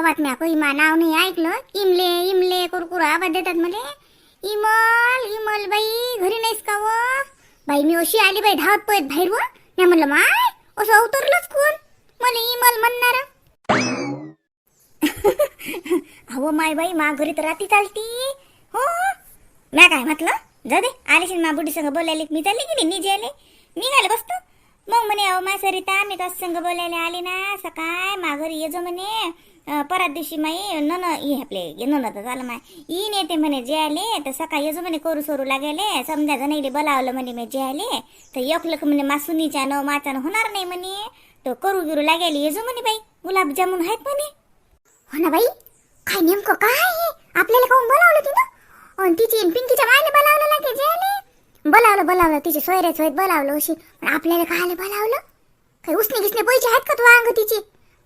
गावात म्या काही नाव नाही ऐकलं. इमले इमले कुरकुर आवाज देतात मले. इमल इमल बाई घरी नाहीस का व? बाई मी अशी आली बाई धावत पळत बाहेर व म्हणलं माय असं अवतरलंच कोण? मला इमल म्हणणार. अहो माय बाई मा घरी तर राती चालती. हो? म्या काय म्हटलं? जा दे आलीशी मा बुडी संग बोलायला. मी चालली की नाही? निजे आले निघाले बसतो मग म्हणे अहो मा सरिता मी तस संग बोलायला आली ना? सकाळ मा घरी ये जो म्हणे. अं, परात दिवशी माई नन ये आपले ये नन तर झालं माय. ई येते म्हणे जे आले तर सकाळी ये जो म्हणे करू सोरू लागेले समजा जणाईले बोलावलं म्हणे मी जे आले तर एक लख म्हणे मासुनीच्या न माचान होणार नाही म्हणे. तर करू गिरू लागेल ये जो म्हणे बाई. गुलाबजामुन आहेत म्हणे. हो ना बाई काय नेमकं काय आपल्याला काऊन बोलावलं तिनं? आणि तिची पिंकीच्या मायने बोलावलं लागेल जे आले? बोलावलं बोलावलं तिचे सोयरे सोयत बोलावलं अशी पण आपल्याला काय बोलावलं? काही उसने गिसने पैसे आहेत का तू अंग तिचे?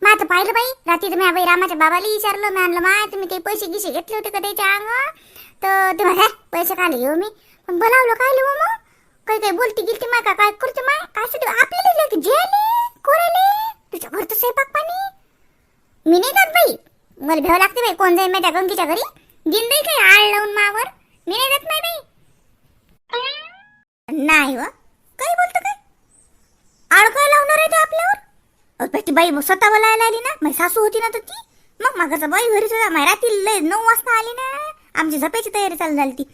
माझं पाहिलं बाई रात्री तर मी रामाच्या बाबाला विचारलं मी आणलं माय तुम्ही काही पैसे गिसे घेतले होते का त्याच्या अंग? तर ते म्हणा पैसे काले घेऊ हो मी. पण बोलावलं काय लिहू हो मग? काही काही बोलती गिलती माय का काय करते माय? काय साठी आपल्याला जेले कोरेले तुझ्या घरचं स्वयंपाक पाणी. मी नाही जात बाई. मला भेव लागते बाई कोण जाईल माझ्या गंगीच्या घरी? दिन बाई आळ लावून मावर? मी नाही जात नाही बाई. नाही व? काय बोलतो काय? आडकाय लावणार आहे ते आपल्यावर? अहो, ती बाई मग स्वतः बोलायला आली ना? माझी सासू होती ना तर ती? मग मागाचा बाई घरी सुद्धा माझ्या रात्री लय नऊ वाजता आली ना? आमची झपेची तयारी चालू झाली ती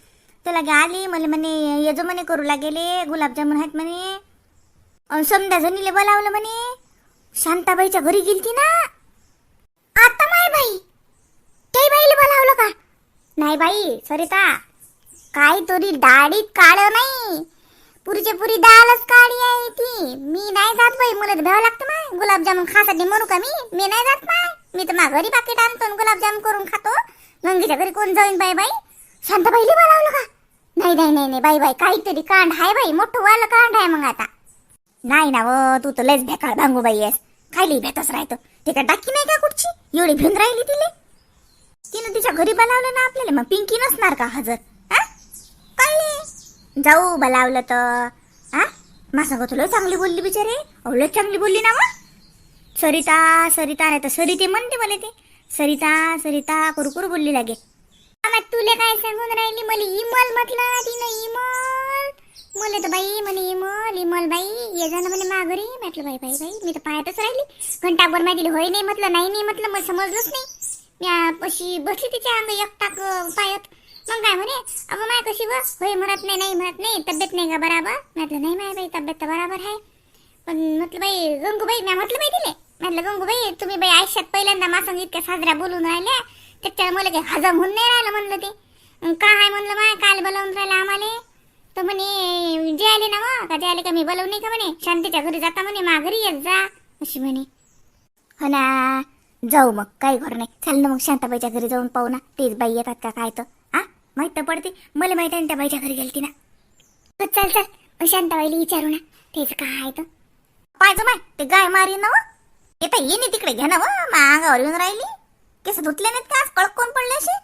तर लागे आली मला म्हणे येजो म्हणे करू लागेले गुलाबजामुन आहेत म्हणे. समजा जणीले बोलावलं म्हणे शांताबाईच्या घरी गेलती ना? आता माय बाई ते बाईला बोलावलं का? नाही बाई सरिता काहीतरी तरी दाढीत काळ नाही. पुरीच्या पुरी डालच काळी आहे ती. मी नाही जात बाई मला भ्यावं लागतं माय. गुलाबजामुन खासाठी म्हणू का मी? मी नाही जात माय. मी तर माझ्या घरी पाकिट आणतो आणि गुलाबजामुन करून खातो. गंगीच्या घरी कोण जाईन बाई बाई? शांत शांताबाईला बोलावलं का? नाही नाही नाही नाही बाई बाई काहीतरी कांड आहे बाई. मोठं वालं कांड आहे मग आता. नाही ना व तू तर लयच भेकाळ भांगू बाई आहेस. खायली भेटच राहतो. ते का डाकी नाही का कुठची? एवढी भिऊन राहिली तिले. तिनं तिच्या घरी बोलावलं ना आपल्याला मग पिंकी नसणार का हजर? हा? काय जाऊ बलावलं तर. हा माझं तुला चांगली बोलली बिचारे. अवलं चांगली बोलली ना मग. सरिता सरिता नाही तर सरिते म्हणते मला ते. सरिता सरिता कुरकुर बोलली लागे. तुला काय सांगून राहिली मला? इमल म्हटलं तिनं इमल. मला तर बाई म्हणे इमल इमल बाई ये जाणं म्हणे माघारी. म्हटलं बाई बाई बाई मी तर पाहतच राहिली. घंटाभर माहिती होय नाही म्हटलं नाही नाही म्हटलं मला समजलंच नाही. मी अशी बसली तिच्या अंग एकटाक पायात. मग काय म्हणे अगं माय कशी बस होय म्हणत नाही नाही म्हणत नाही तब्येत नाही का बराबर. म्हटलं नाही माय बाई तब्येत तर बराबर आहे. पण म्हटलं बाई गंगूबाई मी म्हटलं बाई तिले. म्हटलं गंगूबाई तुम्ही बाई आयुष्यात पहिल्यांदा मासंग इतक्या साजऱ्या बोलून राहिल्या त्याच्यानं मला काही हजम होऊन नाही राहिलं म्हणलं ते. का काय आहे म्हणलं माय काल बोलावून राहिलं आम्हाला. तर म्हणे जे आले ना मग का जे आले का मी बोलवून नाही का म्हणे? शांतीच्या घरी जाता म्हणे मा घरी येत जा अशी म्हणे. हो ना जाऊ मग काही घर नाही. चाललं ना मग शांताबाईच्या घरी जाऊन पाहू ना तेच बाई येतात का काय तर. माहीत तर पडते. मला माहीत आहे त्या बाईच्या घरी गेलती ना. चल चल. मग शांताबाईला विचारू ना. तेच काय आहे तर? पाहिजे माय ते गाय मारी ना व. येता ये नाही तिकडे घ्या ना व. अंगावर येऊन राहिली. केस धुतले नाहीत का? कळक कोण पडले असे?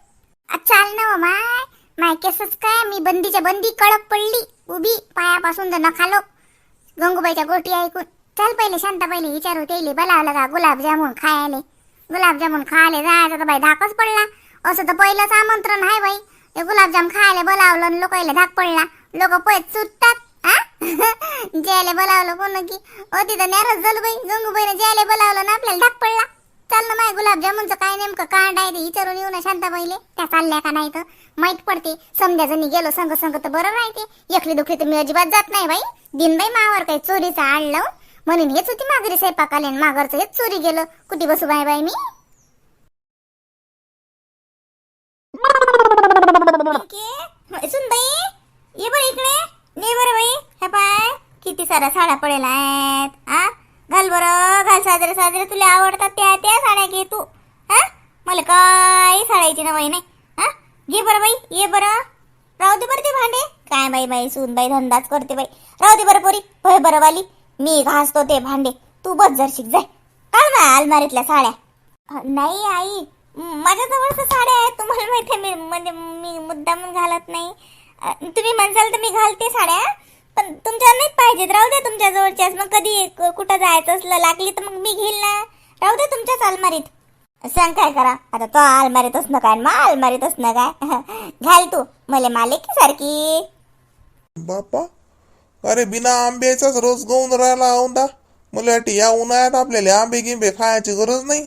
चाल ना माय. माय केसच काय? मी बंदीच्या बंदी कळक पडली. उभी. पायापासून तर नखालो गंगूबाईच्या गोष्टी ऐकून. चल पहिले शांताबाईला विचारू. त्याले बोलावलं का? गुलाबजामुन खायले. गुलाबजामुन खायले जायचं तर बाई धाकच पडला. असं तर पहिलंच आमंत्रण आहे बाई. हे गुलाबजाम खायला बोलावलं लोकायला धाक पडला. लोक पळत सुटतात जेले ज्याला बोलावलं कोण की ओ तिथं नॅरच झालं बाई गंगूबाईनं ज्याला बोलावलं ना आपल्याला धाक पडला. चाल ना माय गुलाबजामुनचं काय नेमकं कांड आहे ते विचारून येऊ ना शांताबाईले. त्या चालल्या का नाही तर? माहीत पडते. समजा जणी गेलो संग संग तर बरं राहते. एकली दुखली तर मी अजिबात जात नाही बाई. दिनबाई मावर काही चोरीचा आड लावून म्हणून हेच होती माघारी स्वयंपाक आले माघरचं माघारचं हेच चोरी गेलं. कुठे बसू बाय बाई मी? सुनबाई ये बरं इकडे. ने बरं बाई. हे पाय. किती साऱ्या साड्या पडेल्या आहेत. हा? घाल बरं. घाल साजरे साजरे. तुला आवडतात त्या त्या साड्या घे तू. हा? मला काही साड्याची ना बाई नाही. हा? घे बरं बाई. ये बरं. राहू दे बरं ते भांडे. काय बाई बाई सून बाई धंदाच करते बाई. राहू दे बरं पोरी. होय बरं वाली. मी घासतो ते भांडे. तू बस जर शिक जाय. काढ ना अलमारीतल्या साड्या. नाही आई. माझ्याजवळ तर साड्या आहेत तुम्हाला माहिती आहे मी म्हणजे मी मुद्दामून घालत नाही. तुम्ही म्हणसाल तर मी घालते साड्या पण तुमच्या नाहीच पाहिजेत. राहू द्या तुमच्या जवळच्याच. मग कधी कुठं जायचं असलं लागली तर मग मी घेईल ना. राहू द्या तुमच्याच अलमारीत. सांग काय करा? आता तो अलमारीतच न काय? मा अलमारीतच न काय? घाल तू. मले मालिकी सारखी. बापा अरे बिना आंब्याचाच रोज गवून राहिला औंदा मला वाटते या उन्हाळ्यात आपल्याला आंबे गिंबे खायची गरज नाही.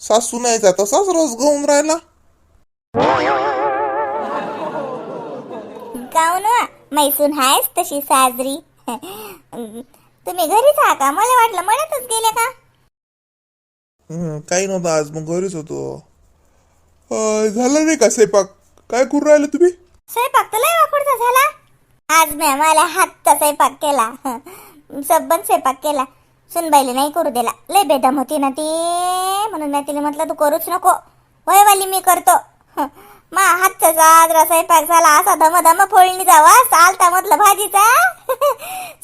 सासू नाहीचा तसाच रोज गवून राहिला. काऊन मैसून हायस तशी साजरी. तुम्ही घरीच आहा का? मला वाटलं म्हणतच गेले का? हं, काही नव्हतं आज. मग घरीच होतो. अं, झालं नाही का स्वयंपाक? काय करून राहिले तुम्ही? स्वयंपाक तर लय वाकडचा झाला. आज मी मला हातचा स्वयंपाक केला. सबन स्वयंपाक केला. सुनबाईले नाही करू दिला. लय बेदम होती ना ती. म्हणून मी तिला म्हटलं तू करूच नको. होय वाली मी करतो. मा हातचा साजरा स्वयंपाक झाला असा धम धम फोडणी जावा चालता म्हटलं भाजीचा.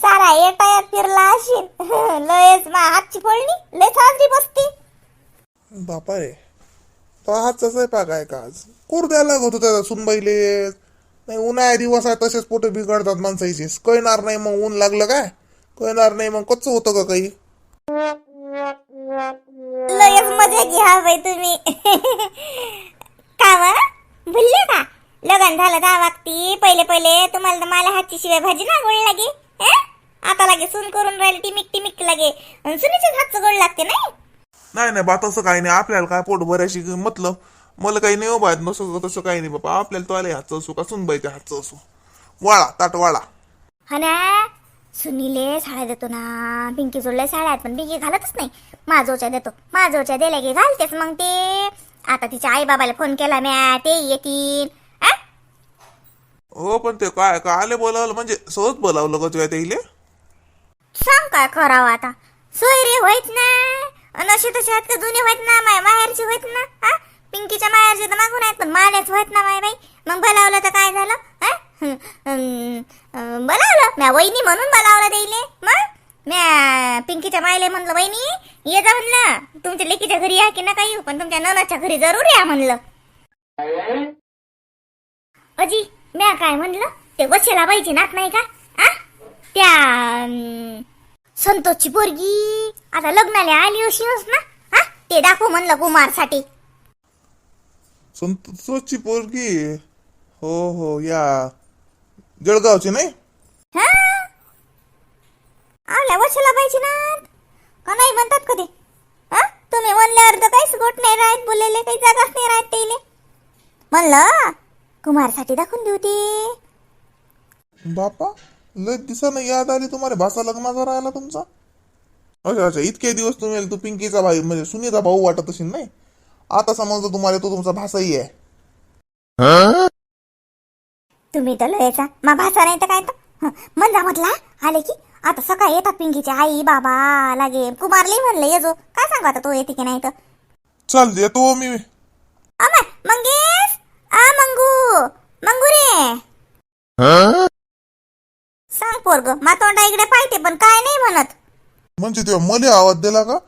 सारा एटायात फिरला अशील लयच मा हातची फोडणी लय साजरी बसती. बापा रे तो हातचा स्वयंपाक आहे का आज? करू द्यायला लागत होता सुनबाईले. नाही उन्हाळ्या दिवस आहे तसेच पोटे बिघडतात माणसाचे. कळणार नाही मग ऊन लागलं काय? कळणार नाही मग कच्च होतं का काही? लयच मजा घ्या बाई तुम्ही. का वा भुलले का? लगन झालं दहा वागती. पहिले पहिले तुम्हाला तर मला हातची शिवाय भाजी ना गोड लागे हे? आता लागे सून करून राहिली टिमिक टिमिक लागे. सुनीच्याच हातचं गोड लागते नाही? नाही नाही बा तसं काही नाही. आपल्याला काय पोट भरायची मतलब? मला काही नाही बाहेर नसं तसं काही नाही बाबा. आपल्याला तो आले हातचं असो का सुनबाईच्या हातचं असो? वाळा ताट वाळा. हा ना सुनीले साड्या देतो ना. पिंकी जोडल्या साड्या आहेत पण पिंकी घालतच नाही. माझोच्या देतो. माझोच्या दिल्या की घालतेच मग ते. आता तिच्या आई बाबाला फोन केला म्या. ते येतील? हो पण ते काय आले बोलावलं? म्हणजे सहज बोलावलं का तुझ्या त्याईले सांग काय करावं आता. सोयरे होईत ना. अन असे तसे आहेत का जुने होईत ना माय माहेरचे होईत ना. हा पिंकीच्या माहेरचे तर मागून आहेत पण माण्याच होईत ना माय बाई. मग बोलावलं तर काय झालं? हा म्या वहिनी म्हणून बोलावलं देईले मग? म्या पिंकीच्या मायले म्हणलं वहिनी ये जा म्हणलं. तुमच्या लेकीच्या घरी या की ना येऊ पण तुमच्या ननाच्या घरी जरूर या म्हणलं. अजी म्या काय म्हणलं? ते वशेला बाईची नात नाही का? आ? त्या अं, संतोषची पोरगी. आता लग्नाला आली अशीच ना? हा ते दाखव म्हणलं कुमारसाठी. संतोषची पोरगी? हो हो या. जळगावची नाही? हा? आल्या वचला बाईची नात का नाही म्हणतात कधी? हा? तुम्ही म्हणल्यावर तर काहीच गोट नाही राहत बोललेले काही जागाच नाही राहत तेले म्हणलं कुमारसाठी दाखवून देऊ ते. बापा लय दिसानं याद आली तुम्हाला भाषा लग्नाचा राहिला तुमचा? अच्छा अच्छा इतके दिवस तुम्ही तू पिंकीचा भाई म्हणजे सुनीचा भाऊ वाटत असेल नाही? आता समजलं तुम्हाला तो तुमचा भाषाही आहे. तुम्ही तर लयचा मा भाचा नाही तर काय तर. म्हणजा म्हटला आले की? आता सकाळी येतात पिंकीचे आई बाबा लागे. कुमारले म्हणले येजो काय सांगू आता तो येते की नाही तर? चल येतो मी. अमर मंगेश? आ मंगू. मंगू रे. सांग पोरग मातोंडा इकडे पाहिजे पण काय नाही म्हणत. म्हणजे तेव्हा मला आवाज दिला का?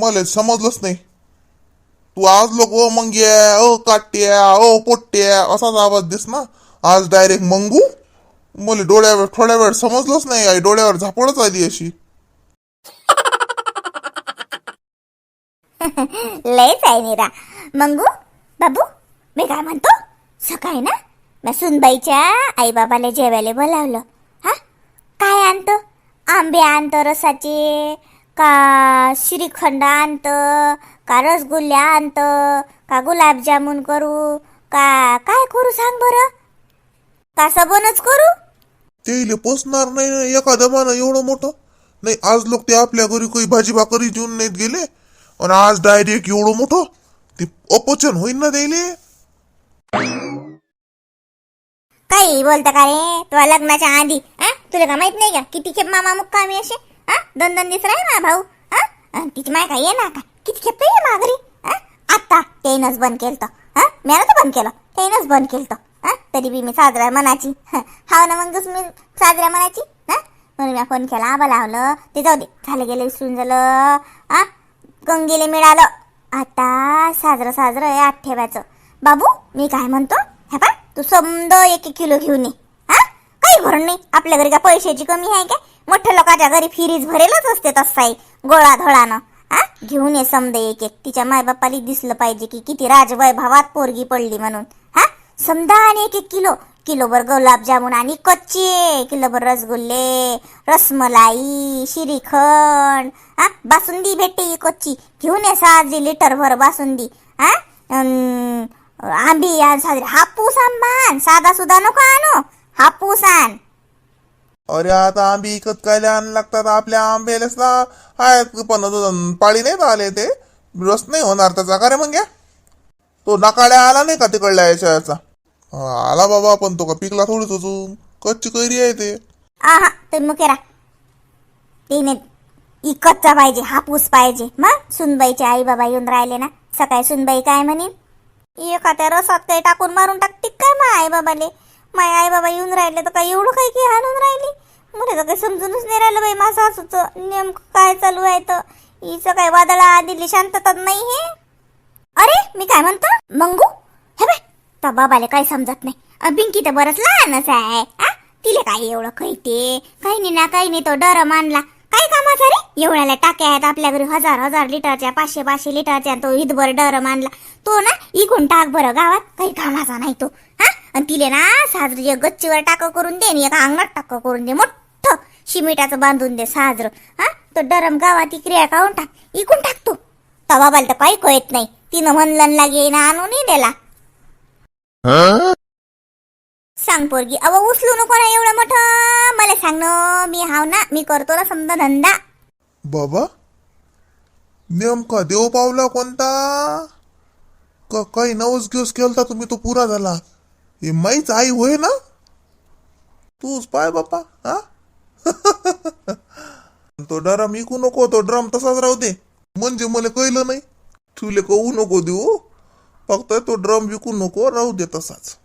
मला समजलंच नाही. तू आज लोक ओ मंग्या ओ काट्या ओ पोट्या असाच आवाज दिस ना. आज डायरेक्ट मंगू? मला डोळ्यावर थोड्या वेळ समजलंच नाही आई डोळ्यावर झापडच आली अशी. लयच आहे निरा. मंगू बाबू मी काय म्हणतो? सकाळी ना मी सुनबाईच्या आई बाबाला जेवायला बोलावलं. हा? काय आणतो? आंबे आणतो रसाचे का श्रीखंड आणतं का रसगुल्ले आणतं का गुलाबजामुन करू का काय करू सांग बरं? का सबनच करू? ते पोचणार नाही ना एका दमानं एवढं मोठं. नाही आज लोक ते आपल्या घरी काही भाजी भाकरी जेवून नाहीत गेले. आणि आज डायरेक्ट एवढं मोठं. ते अपचन होईन ना त्याले काही बोलता का रे? तुला लग्नाच्या आधी आ तुला का माहीत नाही का किती खेप मामा मुक्कामी असे? हा दोन दोन दिवस राही मा भाऊ हा अन तिची माय काय ना का? किती खेप ये माघारी हा आता त्यानंच बंद केलं हा मी तर बंद केलं त्यानंच बंद केलं हा तरी बी मी साजरा म्हणायची हा. ना मग मी साजरा म्हणायची हा? म्हणून मी फोन केला. आबा लावलं ते जाऊ दे. झालं गेलं विसरून झालं. हा गंगेले मिळालं. आता साजरं साजरं आहे आठ ठेवायचं बाबू मी काय म्हणतो? हे पा तू समद एक एक किलो घेऊन ये. हा काही भरून नाही. आपल्या घरी का पैशाची कमी आहे का मोठ्या लोकांच्या घरी फिरीज भरेलच असते तसाही गोळा धोळानं. हा घेऊन ये समद एक एक. तिच्या मायबापाली दिसलं पाहिजे की किती राजवैभावात पोरगी पडली म्हणून. समजा आणि एक एक किलो. किलोभर गुलाबजामुन आणि कच्चे. किलोभर रसगुल्ले रसमलाई श्रीखंड हा? बासुंदी भेटते कच्ची. घेऊन ये साजी लिटरभर बासुंदी हा? अन, आंबी आ- साजरी हापूस आंबा साधा सुद्धा नको आणू. हापूस आण. अरे आता आंबी इकत काय आणायला लागतात आपल्या आंब्यालाच ना. हाय पण पाळी नाही आले ते. रस नाही होणार त्याचा. का रे मग तो नकाड्या आला नाही का तिकडल्या याच्या याचा? आला बाबा पण तो का पिकला थोडीच अजून. कच्ची कैरी आहे ते. आहा तुम्ही मुकेरा तिने इकतचा पाहिजे हापूस पाहिजे. मग सुनबाईचे आई बाबा येऊन राहिले ना. सकाळी सुनबाई काय म्हणे? एखाद्या रसात काही टाकून मारून टाकते काय मग आई बाबाले माय आई बाबा येऊन राहिले तर काय एवढं काही की हाणून राहिली? मला तर काही समजूनच नाही राहिलं बाई माझं सासूचं. नेमकं काय चालू आहे तर हिचं काय वादळा दिली शांतता नाही हे? अरे मी काय म्हणतो? मंगू तर त्या बाबाले काही समजत नाही. अ, पिंकी तर बरंच लहानच आहे तिला तिले काय एवढं कळते काही नाही ना काही नाही तो डर मानला. काय कामाचा रे? एवढ्याला टाक्या आहेत आपल्या घरी हजार हजार लिटरच्या पाचशे पाचशे लिटरच्या तो हितभर डर मानला. तो ना इकून टाक बरं गावात काही कामाचा नाही तो हा? आणि तिले ना साजरी गच्चीवर टाक करून दे आणि एका अंगणात टाक करून दे मोठं. शिमिटाचं बांधून दे साजर हा? तो डरम गावात इक्रिया काढून टाक. इकून टाकतो तर बाबाला तर काही कळत नाही. तिनं म्हणलं लागे ना आणूनही दिला. सांग पोरगी. अव उचलू नको ना एवढं मोठं. मला सांग ना मी हाव ना मी करतो ना समजा धंदा. बाबा नेमका देव पावला कोणता? का काही नवस घेऊस केलता तुम्ही? तो पुरा झाला. हे माईच आई होय ना? तूच पाय बापा हा? तो ड्रम इकू नको तो ड्रम तसाच राहू दे. म्हणजे मला कळलं नाही. तुले कहू नको देऊ. फक्त तो ड्रम विकू नको राहू दे तसाच.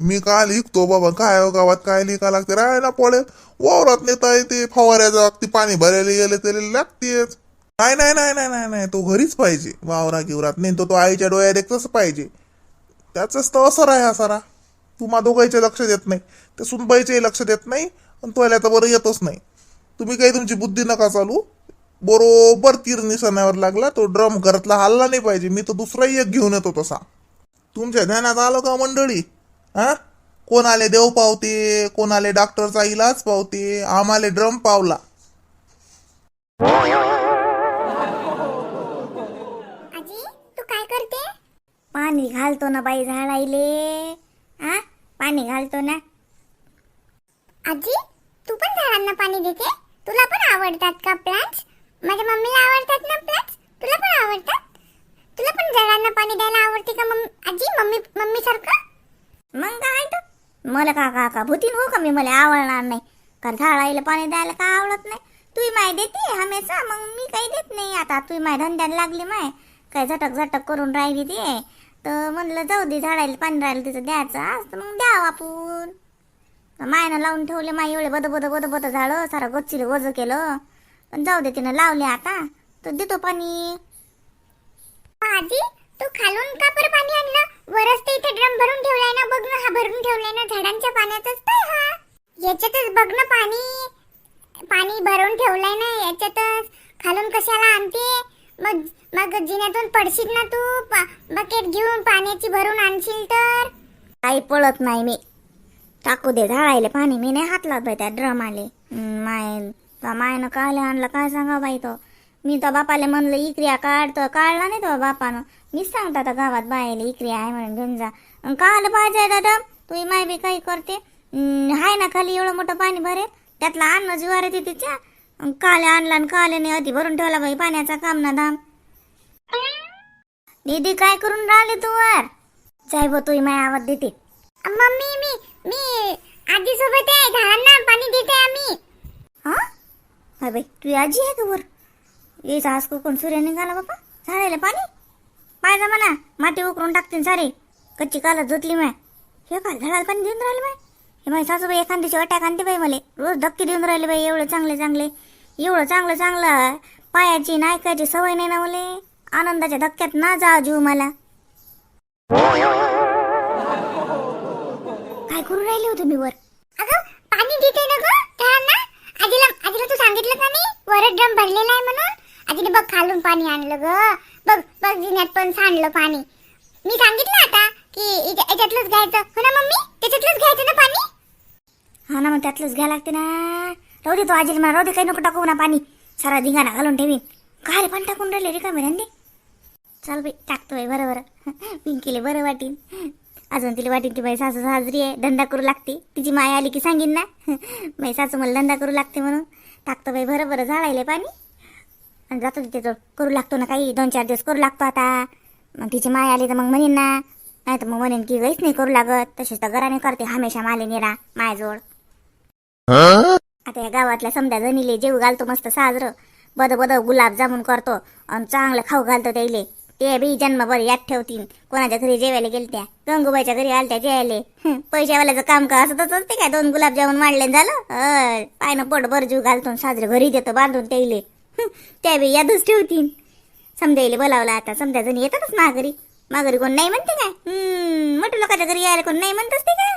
मी का लिहितो बाबा काय हो गावात काय लिका लागते? राहायला पडेल वावरात नेता येते फवाऱ्याच्या अगदी पाणी भरायला गेले तरी लागतेच. नाही नाही नाही नाही नाही नाही तो घरीच पाहिजे. वावरा गिवरात नाही तो तो आईच्या डोळ्यात एक तसं पाहिजे. त्याचंच तर असर आहे हा सारा. तुम्हा दोघांचे लक्ष देत नाही. ते सुनबाईचेही लक्ष देत नाही आणि तो तर बरं येतच नाही. तुम्ही काही तुमची बुद्धी नका चालू. बरोबर तीर निशाण्यावर लागला तो ड्रम घरातला हल्ला नाही पाहिजे मी तर दुसराही एक घेऊन येतो तसा. तुमच्या ध्यानात आलं का मंडळी? हा? कोणाले देव पावते कोणाले डॉक्टरचा इलाज पावते आम्हाला ड्रम पावला. आजी तू काय करते? पाणी घालतो ना बाई झाडायले हा? पाणी घालतो ना. आजी तू पण झाडांना पाणी देते? तुला पण आवडतात का प्लांट्स माझ्या मम्मीला आवडतात ना प्लांट्स तुला पण आवडतात? तुला पण झाडांना पाणी द्यायला आवडते का मम्मी आजी मम्मी मम्मी सारखं मग काय तर. मला का का का भूतीन हो का मी? मला आवडणार नाही. कारण झाडायला पाणी द्यायला का आवडत नाही? तू माय देते हमेशा मग मी काही देत नाही आता. तू माय धंद्याला लागली माय. काय झटक झटक करून राहिली ते. तर म्हणलं जाऊ दे झाडायला पाणी राहिलं तिचं द्यायचं तर मग द्यावं आपण. मायनं लावून ठेवले माय एवढे बद बद बद बद झाडं सारं गच्चीला वज केलं. पण जाऊ दे तिनं लावले आता. तर देतो पाणी. आजी तू खालून का बरं पाणी आणलं? वरच ते इथे ड्रम भरून ठेवलाय ना बघ ना हा भरून ठेवलाय ना झाडांच्या पाण्यातच तर हा. याच्यातच बघ ना पाणी. पाणी भरून ठेवलंय ना याच्यातच. खालून कशाला आणते? मग मग जिन्यातून पडशील ना तू बकेट घेऊन पाण्याची भरून आणशील तर? काही पळत नाही मी. टाकू दे झाडायला पाणी. मी नाही हात लावत त्या ड्रम आले. माय. त्या मायनं कायले आणलं काय सांगा बाई तो? मी तर बापाले म्हणलं इक्रिया काढ तर काढला नाही तो बापानं. मीच सांगता आता गावात बायले इक्रिया आहे म्हणून घेऊन जा. काल पाहिजे दादा तू माय बी काही करते. हाय ना खाली एवढं मोठं पाणी भरेल त्यातला अन्न जीवार येते तिच्या. काले आणला आणि काले नाही अधी भरून ठेवला बाई पाण्याचा काम ना धाम दीदी काय करून राहिले तू वर? जाय बो तू माय आवाज देते. मम्मी मी मी आजी सोबत आहे झाडांना पाणी देते आम्ही. हा? काय बाई तू आजी आहे का वर? ये आज कोकण सूर्य निघाला बापा झाडायला पाणी. पायजा म्हणा माती उकरून टाकते सारे. कच्ची काला झोतली माय. हे काल झाडाला पाणी देऊन राहिले बाय हे माझी सासूबाई एखाद्याची अटॅक आणते बाई मला. रोज धक्के देऊन राहिले बाई एवढं चांगले चांगले. एवढं चांगलं चांगलं पायाची नायकाची सवय नाही ना मले. आनंदाच्या धक्क्यात ना जा जीव मला. काय करू राहिले होते मी वर? अगं पाणी देते ना ग आजीला आजीला तू सांगितलं का नाही वर ड्रम भरलेला आहे म्हणून. आजीने बघ खालून पाणी आणलं ग. बघ बघ जिन्यात पण सांडलं पाणी. मी सांगितलं आता की याच्यातलंच घ्यायचं. हो ना मम्मी? त्याच्यातलंच घ्यायचं ना पाणी? हा ना मग त्यातलंच घ्या लागते ना. राहू दे तो आजीला मला राहू दे काही नको टाकू ना पाणी. सारा धिंगाणा घालून ठेवीन. काय पण टाकून राहिले रे का धंदे? चल बाई टाकतोय. बरं बरं. पिंकीले बरं वाटीन अजून तिला वाटीन ती बाई सासू साजरी आहे धंदा करू लागते. तिची माया आली की सांगीन ना. बाई सासू मला धंदा करू लागते म्हणून. टाकतो बाई बरं बरं झाडायले पाणी. आणि जातो तिथे तो करू लागतो ना काही दोन चार दिवस करू लागतो आता. मग तिची माय आली तर मग म्हणेन ना. नाही तर मग म्हणेन की काहीच नाही करू लागत. तसेच तर घराने करते हमेशा माले नेरा मायाजवळ. आता या गावातल्या समजा जणीले जेव घालतो मस्त साजरं. बद बद गुलाब जामुन करतो. आणि चांगलं खाऊ घालतो त्याले ते बी जन्मभर याद ठेवतीन. कोणाच्या घरी जेवायला गेलत्या? गंगूबाईच्या घरी आलत्या जेवायले. पैशावाल्याचं काम का असतच ते असते काय दोन गुलाबजामुन मांडले झालं? पायनं पोट बरजू घालतो साजरे घरी देतो बांधून त्याले त्या बी यादच ठेवतीन. समजायला बोलावला आता समजा येतातच माघारी. माघारी कोण नाही म्हणते काय? हम्म मोठ्या लोकांच्या घरी यायला कोण नाही म्हणतच ते काय?